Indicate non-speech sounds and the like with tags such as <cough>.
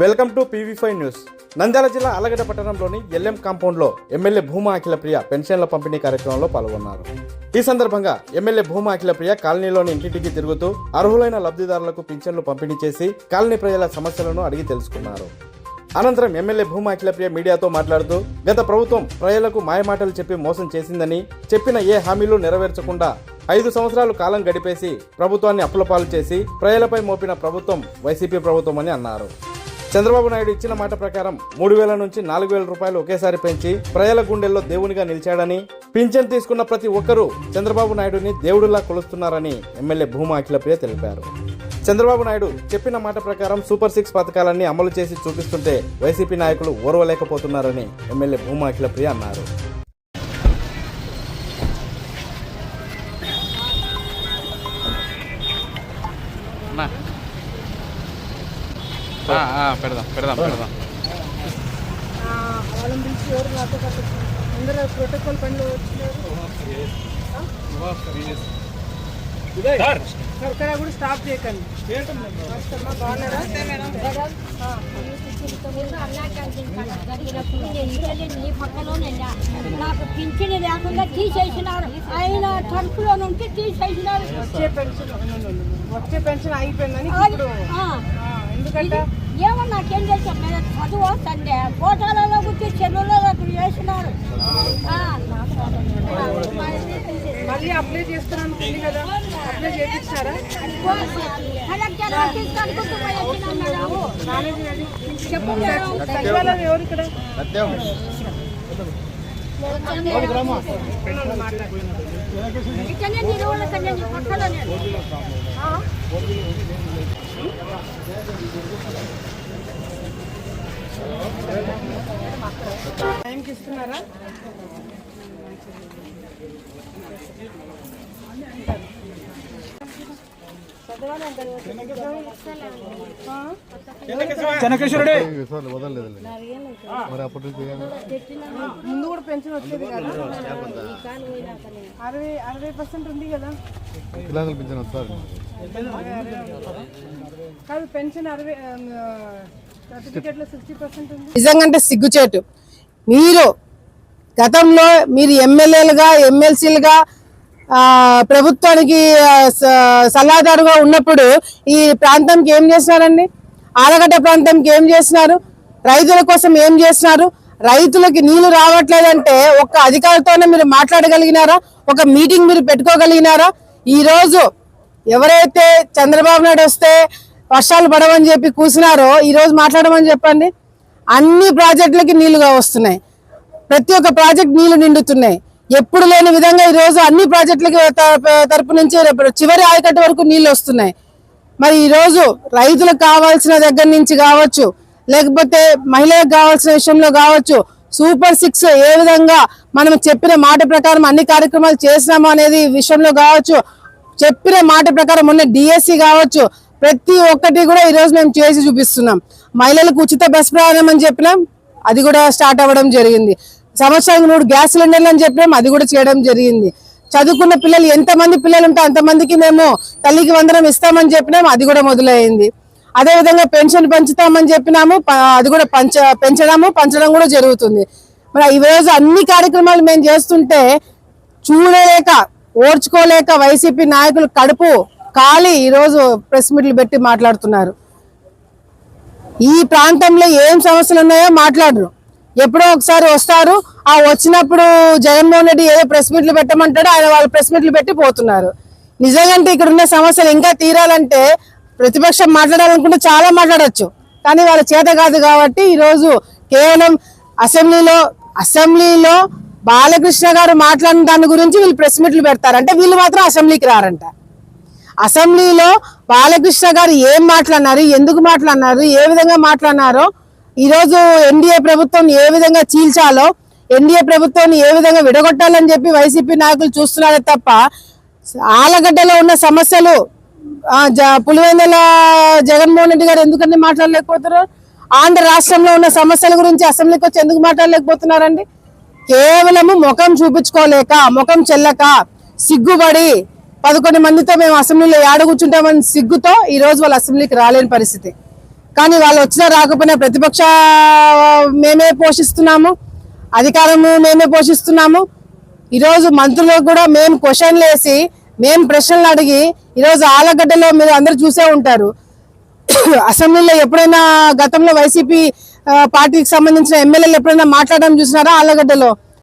Welcome to PV five news. Nandyal జిల్లా ఆలగడ్డ పట్టణంలోని LM కాంపౌండ్లో ఎమ్మెల్యే భూమా అఖిలప్రియ పెన్షన్ల పంపిణీ కార్యక్రమంలో పాల్గొన్నారు. ఈ సందర్భంగా ఎమ్మెల్యే భూమా అఖిలప్రియ కాలనీలోని ఇంటింటికి తిరుగుతూ అర్హులైన లబ్ధిదారులకు పింఛన్లు పంపిణీ చేసి కాలనీ ప్రజల సమస్యలను అడిగి తెలుసుకున్నారు. అనంతరం ఎమ్మెల్యే భూమా అఖిలప్రియ మీడియాతో మాట్లాడుతూ గత ప్రభుత్వం ప్రజలకు మాయమాటలు చెప్పి మోసం చేసిందని చెప్పిన ఏ హామీలు నెరవేర్చకుండా ఐదు సంవత్సరాలు కాలం గడిపేసి ప్రభుత్వాన్ని అప్పులపాలు చేసి ప్రజలపై మోపిన ప్రభుత్వం వైసీపీ ప్రభుత్వం అని అన్నారు. చంద్రబాబు నాయుడు ఇచ్చిన మాట ప్రకారం మూడు వేల నుంచి నాలుగు వేల రూపాయలు ఒకేసారి పెంచి ప్రజల గుండెల్లో దేవునిగా నిలిచాడని పింఛన్ తీసుకున్న ప్రతి ఒక్కరూ చంద్రబాబు నాయుడుని దేవుడిలా కొలుస్తున్నారని ఎమ్మెల్యే భూమా అఖిలప్రియ తెలిపారు. చంద్రబాబు నాయుడు చెప్పిన మాట ప్రకారం సూపర్ సిక్స్ పథకాలన్నీ అమలు చేసి చూపిస్తుంటే వైసీపీ నాయకులు ఓర్వలేకపోతున్నారని ఎమ్మెల్యే భూమా అఖిలప్రియ అన్నారు. అన్నా. పెడదాం పెడదాం పెడదాం పిలిచి ఎవరు నాతో అందరూ ప్రోటోకాల్ పనులు వచ్చినారు సర్కారా కూడా స్టాప్ చేయకండి బాగున్నారా ఆ, నీ పక్కలోనే నాకు పింఛన్ లేకుండా తీసేసినారు ఆయన తలుపులో నుంచి తీసేసినారు వచ్చే పెన్షన్ వచ్చే పెన్షన్ అయిపోయిందని ఇప్పుడు ఎందుకంటే ఏమో నాకేం చేశాం నేను చదువు వస్తుండే ఫోటోలలో గుర్తి చెల్లులలో వేసినారు ఆ, మళ్ళీ అప్లై చేస్తున్నాను ఉంది కదా. అప్లై చేయించారా? కలెక్టర్ ఆఫీస్ కడుకుంటూ పోయి వచ్చినాం మేడం. చెప్పు మేడం. సచివాలయం ఎవరు ఇక్కడ? టైంకి ఇస్తున్నారా మరి అప్పటి ఏమి? ముందు కూడా పెన్షన్ వచ్చేది కదా అరవై అరవై పర్సెంట్ ఉంది కదా. వికలాంగుల పింఛన్ వస్తారు కాదు పెన్షన్ అరవై సర్టిఫికేట్లో సిక్స్టీ పర్సెంట్ ఉంది. నిజంగా సిగ్గుచేటు. మీరు గతంలో మీరు ఎమ్మెల్యేలుగా ఎమ్మెల్సీలుగా ప్రభుత్వానికి స- సలహాదారుగా ఉన్నప్పుడు ఈ ప్రాంతంకి ఏం చేసినారండి ఆలగడ్డ ప్రాంతంకి ఏం చేసినారు రైతుల కోసం ఏం చేసినారు రైతులకి నీళ్ళు రావట్లేదంటే ఒక్క అధికారితోనే మీరు మాట్లాడగలిగినారా? ఒక మీటింగ్ మీరు పెట్టుకోగలిగినారా? ఈరోజు ఎవరైతే చంద్రబాబు నాయుడు వస్తే వర్షాలు పడవని చెప్పి కూసినారో ఈరోజు మాట్లాడమని చెప్పండి. అన్ని ప్రాజెక్టులకి నీళ్ళుగా వస్తున్నాయి. ప్రతి ఒక్క ప్రాజెక్ట్ నీళ్ళు నిండుతున్నాయి. ఎప్పుడు లేని విధంగా ఈరోజు అన్ని ప్రాజెక్టులకి త- తరపు నుంచి రేపు చివరి ఆయకట్టు వరకు నీళ్ళు వస్తున్నాయి. మరి ఈరోజు రైతులకు కావాల్సిన దగ్గర నుంచి కావచ్చు లేకపోతే మహిళలకు కావాల్సిన విషయంలో కావచ్చు సూపర్ సిక్స్ ఏ విధంగా మనం చెప్పిన మాట ప్రకారం అన్ని కార్యక్రమాలు చేసినాము అనేది విషయంలో కావచ్చు చెప్పిన మాట ప్రకారం ఉన్న డిఎస్సి కావచ్చు ప్రతి ఒక్కటి కూడా ఈరోజు మేము చేసి చూపిస్తున్నాం. మహిళలకు ఉచిత బస్ ప్రయాణం అని చెప్పినాం అది కూడా స్టార్ట్ అవ్వడం జరిగింది. సంవత్సరానికి మూడు గ్యాస్ సిలిండర్లు అని చెప్పినాం అది కూడా చేయడం జరిగింది. చదువుకున్న పిల్లలు ఎంతమంది పిల్లలు ఉంటే అంతమందికి మేము తల్లికి వందనం ఇస్తామని చెప్పినాము అది కూడా మొదలైంది. అదే విధంగా పెన్షన్ పెంచుతామని చెప్పినాము అది కూడా పంచ పెంచడము పంచడం కూడా జరుగుతుంది. మరి ఈ రోజు అన్ని కార్యక్రమాలు మేము చేస్తుంటే చూడలేక ఓర్చుకోలేక వైసీపీ నాయకులు కడుపు ఖాళీ ఈరోజు ప్రెస్ మీట్లు పెట్టి మాట్లాడుతున్నారు. ఈ ప్రాంతంలో ఏం సమస్యలు ఉన్నాయో మాట్లాడరు. ఎప్పుడో ఒకసారి వస్తారు. ఆ వచ్చినప్పుడు జగన్మోహన్ రెడ్డి ఏదో ప్రెస్ మీట్లు పెట్టమంటాడో ఆయన వాళ్ళు ప్రెస్ మీట్లు పెట్టి పోతున్నారు. నిజంగా ఇక్కడ ఉన్న సమస్యలు ఇంకా తీరాలంటే ప్రతిపక్షం మాట్లాడాలనుకుంటే చాలా మాట్లాడచ్చు. కానీ వాళ్ళ చేత కాదు కాబట్టి ఈరోజు కేవలం అసెంబ్లీలో అసెంబ్లీలో బాలకృష్ణ గారు మాట్లాడిన దాని గురించి వీళ్ళు ప్రెస్ మీట్లు పెడతారు. అంటే వీళ్ళు మాత్రం అసెంబ్లీకి రారంట. అసెంబ్లీలో బాలకృష్ణ గారు ఏం మాట్లాడినారు ఎందుకు మాట్లాడినారు ఏ విధంగా మాట్లాడినారో ఈరోజు ఎన్డీఏ ప్రభుత్వం ఏ విధంగా చీల్చాలో ఎన్డీఏ ప్రభుత్వాన్ని ఏ విధంగా విడగొట్టాలని చెప్పి వైసీపీ నాయకులు చూస్తున్నారే తప్ప ఆలగడ్డలో ఉన్న సమస్యలు జ- పులివెందుల జగన్మోహన్ రెడ్డి గారు ఎందుకని మాట్లాడలేకపోతున్నారు? ఆంధ్ర రాష్ట్రంలో ఉన్న సమస్యల గురించి అసెంబ్లీకి వచ్చి ఎందుకు మాట్లాడలేకపోతున్నారండి? కేవలము ముఖం చూపించుకోలేక ముఖం చెల్లక సిగ్గుపడి పదకొండు మందితో మేము అసెంబ్లీలో ఏడ కూర్చుంటామని సిగ్గుతో ఈ రోజు వాళ్ళు అసెంబ్లీకి రాలేని పరిస్థితి. కానీ వాళ్ళు వచ్చినా రాకపోయినా ప్రతిపక్ష మేమే పోషిస్తున్నాము. అధికారము మేమే పోషిస్తున్నాము. ఈరోజు మంత్రులకు కూడా మేము క్వశ్చన్లు వేసి మేము ప్రశ్నలు అడిగి ఈరోజు ఆలగడ్డలో మీరు అందరు చూసే ఉంటారు. <coughs> అసెంబ్లీలో ఎప్పుడైనా గతంలో వైసీపీ పార్టీకి సంబంధించిన ఎమ్మెల్యేలు ఎప్పుడైనా మాట్లాడడం చూసినారా ఆలగడ్డలో?